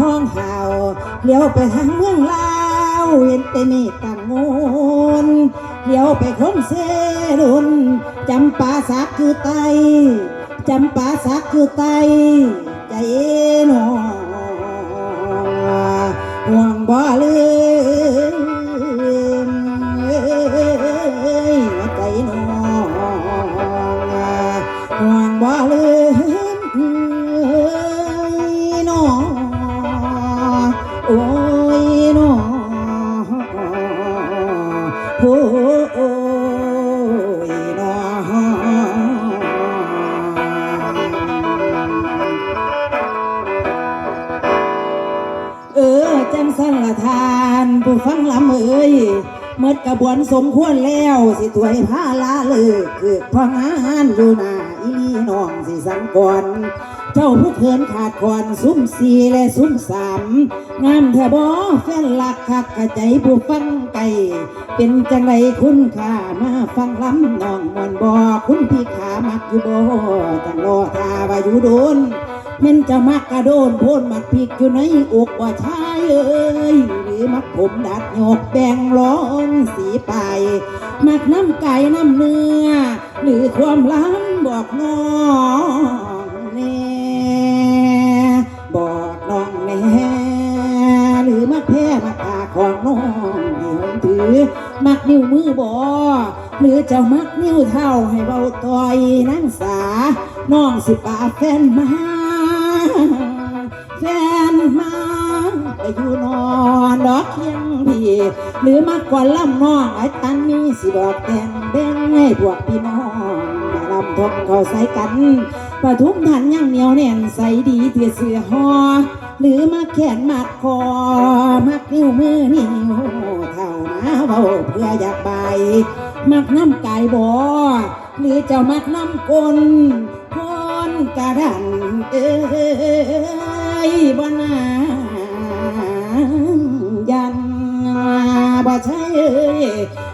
ห้องเห่าเลี้ยวไปทางเมืองลาวเห็นแต่เมฆต่างงูนเลี้ยวไปคงเสรุนจำปาสักคือไตจำปาสักคือไตใจหนอห่วงบ่ลืม เมื่อกระบวนสมควรแล้ว สิถวยผ้าลาเลิกเกิดพองานอยู่หนาอีนีน้องสิสังก่อนเจ้าผู้เคินขาดคอนซุ้มสีและซุ้มสามงามแทบอแฟนหลักคักกระใจผู้ฟังไก่เป็นจังไรคุณค่ามาฟังลำน้องมวนบอคุณพี่ขามักอยู่บ่จังรอทาว่าอยู่โดน ม่นจะมักกระโดนโพ่นมักพริกอยู่ในอกว่าชายเอ้ยหรือมักผมดัดหยกแบ่งร้องสีไป มักน้ำไก่น้ำเนื้อ หรือความล้ำบอกน้องแน่บอกน้องแน่หรือมักแพ้มักตาของน้องเดียวถือ มักนิ้วมือบอหรือจ้ามักนิ้วเท้าให้เบาต่อยนั่งสาน้องสิป่าแฟนมา อยู่นอนดอกเคียงพี่หรือมากกว่าลำน้องไอ้ตันมีสิบอกแต่งเบ่งให้พวกพี่น้องมาลำทบเขาใส่กันปทุมทันยังเหนียวแน่นใส่ดีเถื่อเสือหอหรือมาแขนมัดคอมักนิ้วมือนิ้วเท่ามาเบาเพื่ออยากใบมักน้ำกายบ่หรือเจ้ามักน้ำกลคนกระดันเอ้ยบ่นา ใช่เอ้ย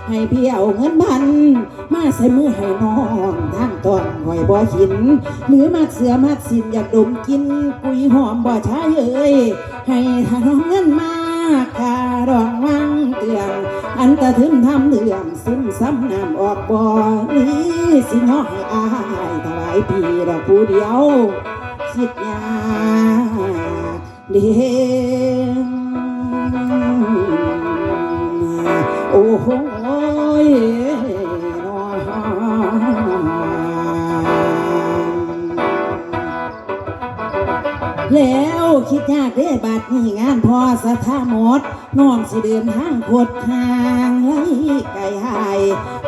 ให้พี่เอาเงินพัน มาใส่มือให้น้องทางตอนหอยบ่อหิน หรือมักเสือมักสินอยากดมกิน กุยหอมบ่ใช่เอ้ยให้ทาน้องเงินมาคาดองวังเตือนอันตะถึงทำเรื่องซึมซ้ำน้ำออกบ่อนี้สิน้องให้อายถวายพี่ดอกผู้เดียว คิดยากเดี ยโอ้โหยแล้วคิดยากเด้บัดนี้งานพอสถาหมดน้องสิเดินทางขดทางไล่ไก่หาย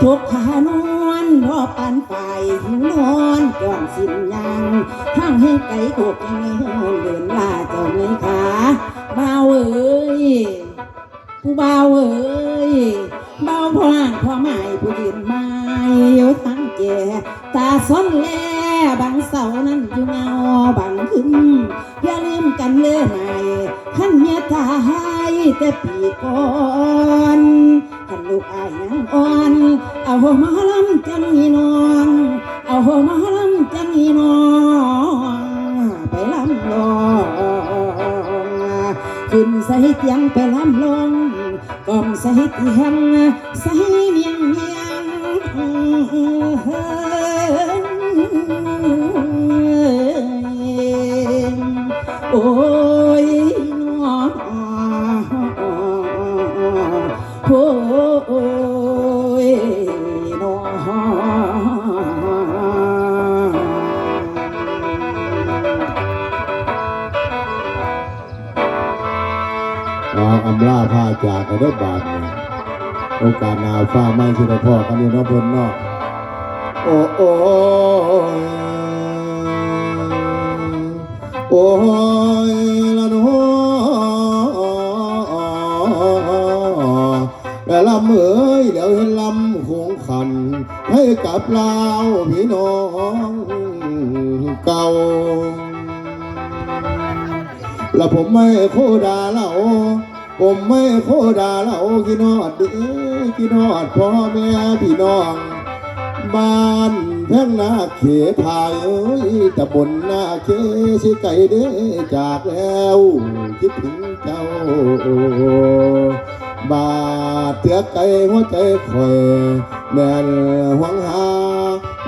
ทุกขานวนพอปันไปหิวนอนจอนสิ้นยังทางให้ไก่กกยังเดินลาเจ้าเมยขาบ่าวเอ้ยผู้บ่าวเอ้ย เบางพ่อไม้ผู้ยืนไม้อยู่ทั้งแก่ตาซ้อนแลบางเสานั้นอยู่เงาบางขึ้นอย่าลืมกันเลยไหมขันเมียตายแต่ปีก่อนขันลูกอายยังอ่อน เอาหัวมาลำจังอีน้อง เอาหัวมาลำจังอีน้องไปลำลองขึ้นใส่เตียงไปลำลอง กอมสหิตแห่งสหิเมียงเมียงำล่าผ้าจากกันได้บาทเนี่ยโอกาสหนาวฟ้าไม่ชินพ่อกันอยู่นอกบนนอก โอ้โอ้ยโอ้ยละโนแต่ลำเอ๋ยเดี๋ยวเห็นลำคงขัน ให้กับลาวพี่น้องเก่าแล้วผมไม่โคดาเล่า ผมไม่โคดาเล่ากินอดเด้อกินอดพ่อแม่พี่น้อง บ้านแท่งนาเขพายเอ้ยตะบนนาเคสิไก่เด้จากแล้วคิดถึงเจ้าบาดเตือไก่หัวใจคอยแม่นหวังหา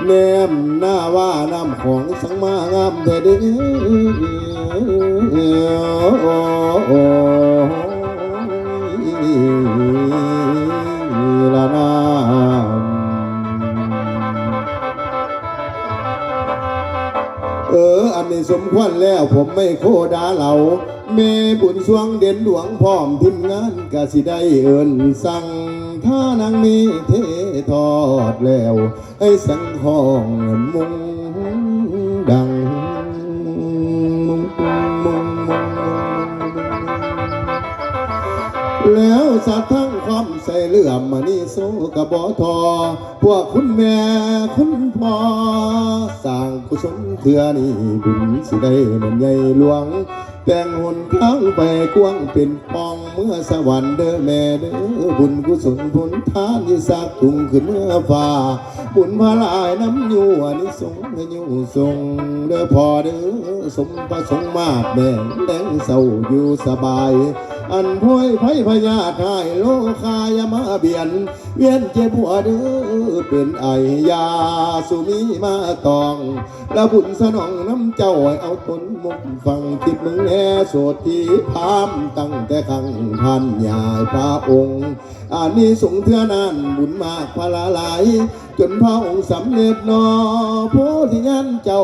แนมหน้าว่าน้ำของสังมางามแต่เด้อ ละนาเออ อันนี้สมควรแล้วผมไม่โคดาเหล่าเมบุญสวงเด่นดวงพร้อมทีมงานกะสิได้เอินสั่งถ้านางมีเททอดแล้วให้สังห้องมุง สัตว์ทั้งความใส่เหลื่อมมานี่โซกะบอทอ พวกคุณแม่คุณพ่อสร้างกุศลเถื่อนี่บุญสิได้มือนใหญ่หลวง แต่งหนทางไปกว้างเป็นปองเมื่อสวรรค์เด้อแม่เด้อบุญกุศลผลทานที่สักถุงขึ้นเมื่อฟ้า บุญพลายน้ำอยู่อันนี้สงให้อยู่ทรงเด้อพอเด้อสมประสงค์มากแบ่งแดงเศร้าอยู่สบาย อันพ้อยไผ่พญาทายโลคายมาเบียน เวียนเจ็บหัวเด้อเป็นไอยาสุมีมาตองแล้วบุญสนองน้ำเจ้าให้เอาตนมุกฟังคิดมึงแน่โสดที่พามตั้งแต่ครั้งท่านยายพระองค์อันนี้สงเทือนานบุญมากพลาหลาย จนพระองค์สำเร็จนอโพธิญาณเจ้า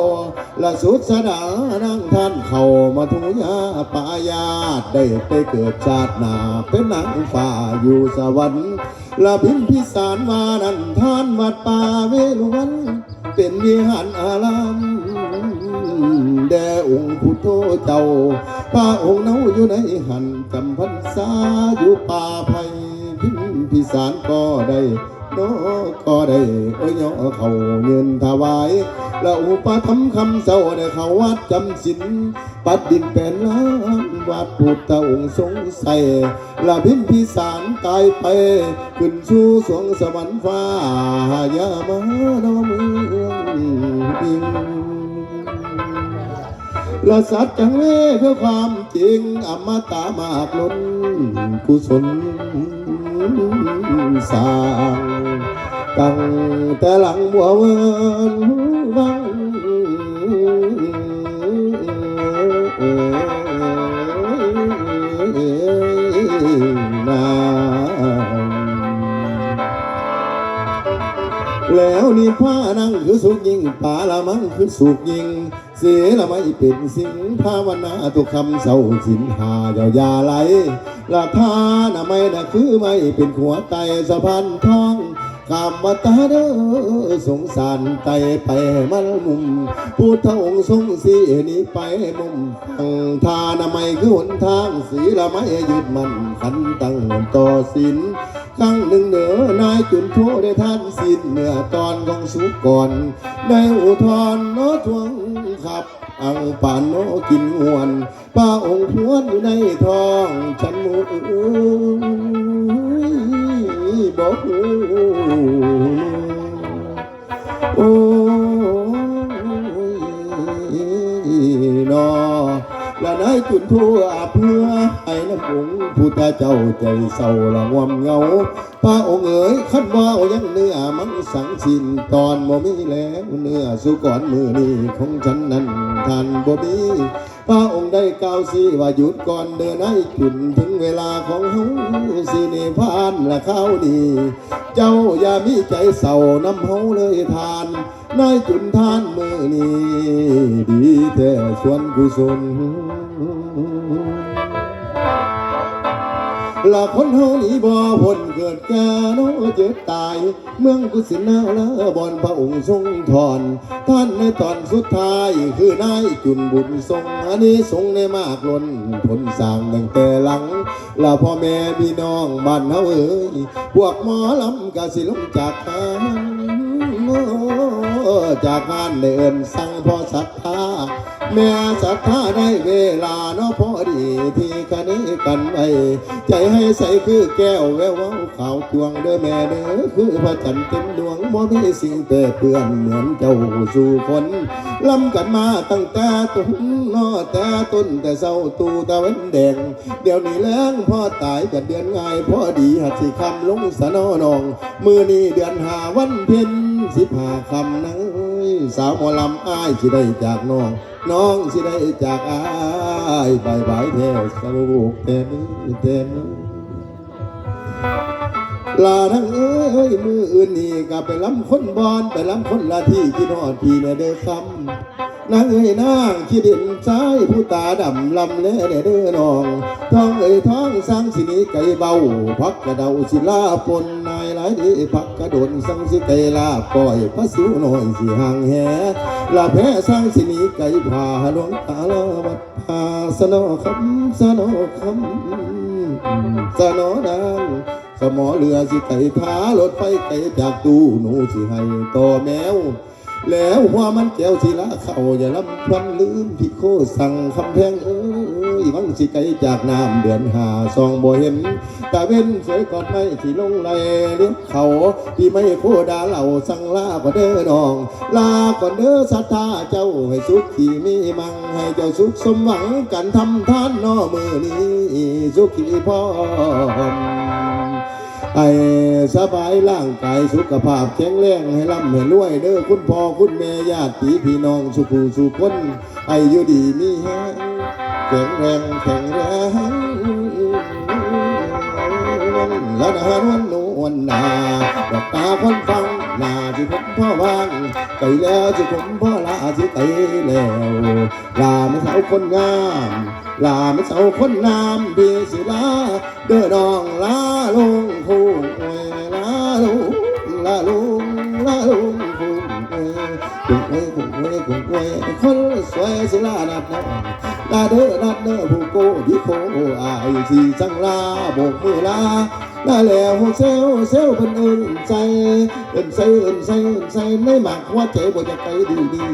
ละสุดสดานั่งท่านเข้ามาทุยาปายาได้ไปเกิดชาติหนาเป็นนางฟ้าอยู่สวรรค์ละพิมพิสารมานันท่านวัดป่าเวลุวัน เป็นวิหารอารามแด่องค์พุทโธเจ้า พระองค์เนาอยู่ในหันจำพรรษาอยู่ป่าไผ่พิมพิสารก็ได้ นก็ได้เอ้ยย่อเขาเงินถวายแล้วอุปธรรมภ์คำเศร้าได้เขาวัดจำศีลปัดดินเป็นล้านวัดพุทธองค์ทรงใส่ละพิมพิสารตายไป ขึ้นสู่สวงสวรรค์ฟ้ายามาดอเมืองอิงละสัจจังเล่คือความจริงอมตะมากล้นกุศล สางตั้งแต่หลังบัวเวินวังนาแล้วนี่ผ้านั่งคือสุกยิงป่าละมังคือสุกยิง สียละไม่เป็นสิงภาวนาทุกคำเศร้าสินหาเดียวยาไหลละทานะไม่นะคือไม่เป็นหัวไตสะพานทอง กามมาตาเด้อสงสารไตไปมันมุมพุทธองค์ทรงสีนี้ไปมุมฟังทานะไม่คือหนทางสีละไม่ยึดมันขันตั้งต่อสินครั้งหนึ่งเหนือนายจุนโทได้ท่านสินเมื่อตอนของสุกก่อนได้อุทธรณ์โนทวงขับอังป่านโนกินงวนป้าองค์พวนอยู่ในท้องฉันมูเอ้ยบอกู โอ้ยนอและนายจุนทั่วเพื่อให้น้ำผงพุทธเจ้าใจเศร้าละงวมเงาพระองค์เอ๋ยขันว่าอายังเนื้อมันสังสินตอนบ่มีแล้วเนื้อสุก่อนมือนี้ของฉันนั้น ท่านบ่มีพระองค์ได้กล่าวสิว่าหยุดก่อนเดินให้จุนถึงเวลาของเฮาสิเนพานละข้าวนี้เจ้าอย่ามีใจเศร้าน้ำเฮาเลยทานนายจุนทานมือนี้ดีแต่ส่วนกุศล ละคนเฮานี่บ่พ้นเกิดแก่โนเจ็บตาย เมืองกุสินาละบอนพระองค์ทรงทอน ท่านในตอนสุดท้ายคือนายจุนบุญทรงอันนี้ทรงในมากล้นผลสร้างตั้งแต่หลังละพ่อแม่พี่น้องบ้านเฮาเอ้ยพวกหมอลำกะสิลงจากทางจากงานได้เอินสั่งพ่อศรัทธา แม่ศรัทธาได้เวลาเนาะพอดีที่คะเนกันไว้ใจให้ใสคือแก้วแววเว้าขาวจวงเด้อแม่เด้อคือพระจันทร์เต็มดวงบ่มีสิ่งแต่เพื่อนเหมือนเจ้าสู่คนลำกันมาตั้งแต่ต้นเนอแต่ต้นแต่เศร้าตูตะเว้นแดงเดี๋ยวนี้แล้งพ่อตายกันเดือนง่ายพอดีหัดสิคำลงสนอนอง มือนี้เดือนหาวันเพ็ญสิบหาคำนังเอ้ยสาวหมอลำอ้ายสิได้จากน้อง น้องสิได้จากอายบายบายแท้สาวกแต่มือแต่มือลาทั้งเอ้ยเมืออื่นนี่ก็ไปล้ำคนบอนไปล้ำคนละที่กินหอดพี่แม่เด้อคำ นางเอ้ยนางขี้ดินซ้ายผู้ตาดำลำแล่แน่เด้อน้องท้องเอ้ยท้องสังสินีไก่เบาพักกระเดาสิลาปนนายหลายดีพักกระโดนสังสิไก่ลาปล่อยพระสิวหน่อยสิห่างแหลาแพ้สังสินีไก่พาหลวงตาลาวัดพาสนอคำสนอคำสนอดังสมอเรือสิไก่ท้ารถไฟไก่จากตู้หนูสิให้ต่อแมว แล้วหัวมันแก้วทีละเข้าอย่าลำควันลืมพี่โคสั่งคำแพงเอ้ยวังสิไกลจากน้ำเดือนหาซองบ่เห็นตาเว้นสวยกอดไม่ที่ลงไหลเลี้ยเขาพี่ไม่โคดาเหล่าสั่งลาก่อนเด้อน้อง ลาก่อนเด้อสัทธาเจ้าให้สุขที่มีมังให้เจ้าสุขสมหวังกันทำทานนอมือนี้สุขีพร้อม ไอ้สบายร่างกายสุขภาพแข็งแรงให้ร่ำให้รวยเด้อคุณพ่อคุณแม่ญาติพี่น้องสุขูสุคนไอ้อยู่ดีมีแฮงแข็งแรงแข็งแรงแล้วนะวันน วลนาดอกตาคนฟังนาที่ผมพ่อวางไก่แล้วที่ผมพ่อลาสิไตแล้วลาไม่เท่าคนงามลาไม่เท่าคนงามดีสิลาเด้อน้องลาลงคู่เอ้ยลาลงลาลงลาลงคู่เอ้ยคู่เอ้ยคู่เอ้ยคู่เอ้ยคนสวยสิลาดัดน้อง ลาเด้อลาเด้อผู้โกที่โคอายสิจังลาโบกมือลาลาแล้วเซลเซลเป็นเอินใจเอินใจเอินใจเอินใจในหมักว่าใจบ่จะไปดีดี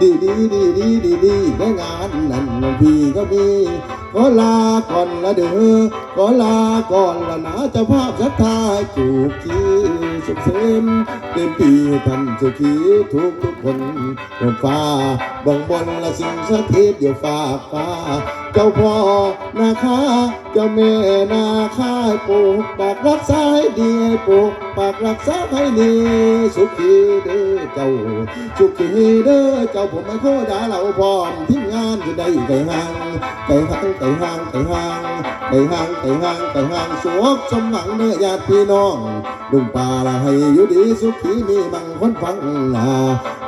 ดีดีดีดีดีดีในงานนั้นพี่ก็มีขอลาก่อนละเด้อขอลาก่อนละนะเจ้าภาพสัทธาจูบขี สุขเสมเต็มปีท่านสุขีทุกทุกคนบนฟ้าบองบนละสิ่งสถิตอยู่ฟ้าฟ้า เจ้าพ่อนาคาเจ้าแม่นาคาให้ปกปักรักษาให้ดีให้ปกปักรักษาให้ดีสุขีเด้อเจ้า สุขีเด้อเจ้าผมไม่โคดาเราพร้อมทีมงานจะได้ไก่ห่างไก่ห่างไก่ห่างไก่ห่างไก่ห่างไก่ห่างไก่ห่างสวกสมหวังเนื้อญาติพี่น้องดุงป่าละให้อยู่ดีสุขีมีมังคนฟังนา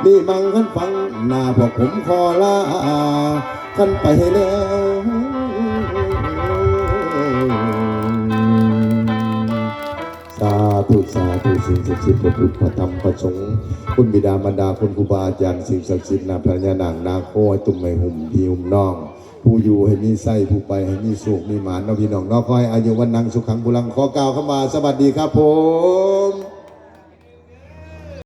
มีมังคนฟังนาพวกผมขอลาขันไปแล้ว ธุสาธุสิ่งศักดิ์สิทธิ์พระพุทธพระธรรมพระสงฆ์คุณบิดามารดาคุณครูบาอาจารย์สิ่งศักดิ์สิทธิ์นาพระญานางนาโคให้ตุ้มไม่หุ่มพีหุ่มน้องผู้อยู่ให้มีไส้ผู้ไปให้มีสุขมีหมานนองพี่น้องนอกคอยอายุวันนังสุขังบุรังขอกล่าวเข้ามาสวัสดีครับผม